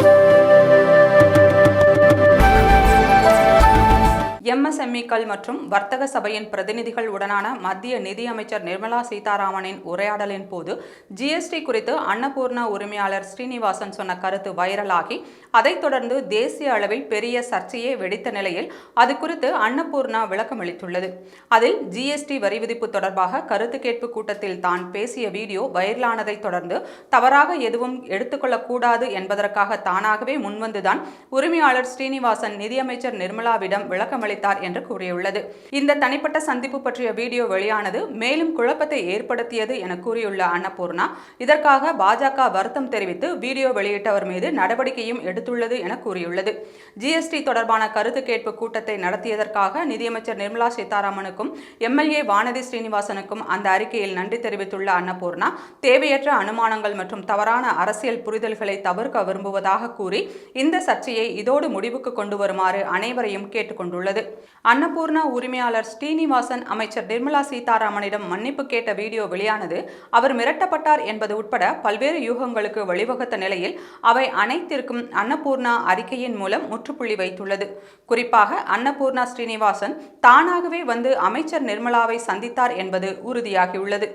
Thank you. எம்எஸ்எம்இக்கள் மற்றும் வர்த்தக சபையின் பிரதிநிதிகள் உடனான மத்திய நிதியமைச்சர் நிர்மலா சீதாராமனின் உரையாடலின் போது ஜிஎஸ்டி குறித்து அன்னபூர்ணா உரிமையாளர் ஸ்ரீனிவாசன் சொன்ன கருத்து வைரலாகி அதைத் தொடர்ந்து தேசிய அளவில் பெரிய சர்ச்சையே வெடித்த நிலையில் அது குறித்து அன்னபூர்ணா விளக்கமளித்துள்ளது அதில் ஜிஎஸ்டி வரி விதிப்பு தொடர்பாக கருத்து கேட்பு கூட்டத்தில் தான் பேசிய வீடியோ வைரலானதைத் தொடர்ந்து தவறாக எதுவும் எடுத்துக்கொள்ளக்கூடாது என்பதற்காக தானாகவே முன்வந்துதான் உரிமையாளர் ஸ்ரீனிவாசன் நிதியமைச்சர் நிர்மலாவிடம் விளக்கமளி அளித்தார் என்று கூறியுள்ளது. இந்த தனிப்பட்ட சந்திப்பு பற்றிய வீடியோ வெளியானது மேலும் குழப்பத்தை ஏற்படுத்தியது என கூறியுள்ள அன்னபூர்ணா இதற்காக பாஜக வருத்தம் தெரிவித்து வீடியோ வெளியிட்டவர் மீது நடவடிக்கையும் எடுத்துள்ளது என கூறியுள்ளது. ஜிஎஸ்டி தொடர்பான கருத்து கேட்பு கூட்டத்தை நடத்தியதற்காக நிதியமைச்சர் நிர்மலா சீதாராமனுக்கும் எம்எல்ஏ வானதி ஸ்ரீனிவாசனுக்கும் அந்த அறிக்கையில் நன்றி தெரிவித்துள்ள அன்னபூர்ணா தேவையற்ற அனுமானங்கள் மற்றும் தவறான அரசியல் புரிதல்களை தவிர்க்க விரும்புவதாக கூறி இந்த சர்ச்சையை இதோடு முடிவுக்கு கொண்டு வருமாறு அனைவரையும் கேட்டுக்கொண்டுள்ளது. அன்னபூர்ணா உரிமையாளர் ஸ்ரீனிவாசன் அமைச்சர் நிர்மலா சீதாராமனிடம் மன்னிப்பு கேட்ட வீடியோ வெளியானது அவர் மிரட்டப்பட்டார் என்பது உட்பட பல்வேறு யூகங்களுக்கு வழிவகுத்த நிலையில் அவை அனைத்திற்கும் அன்னபூர்ணா அறிக்கையின் மூலம் முற்றுப்புள்ளி வைத்துள்ளது. குறிப்பாக அன்னபூர்ணா ஸ்ரீனிவாசன் தானாகவே வந்து அமைச்சர் நிர்மலாவை சந்தித்தார் என்பது உறுதியாகியுள்ளது.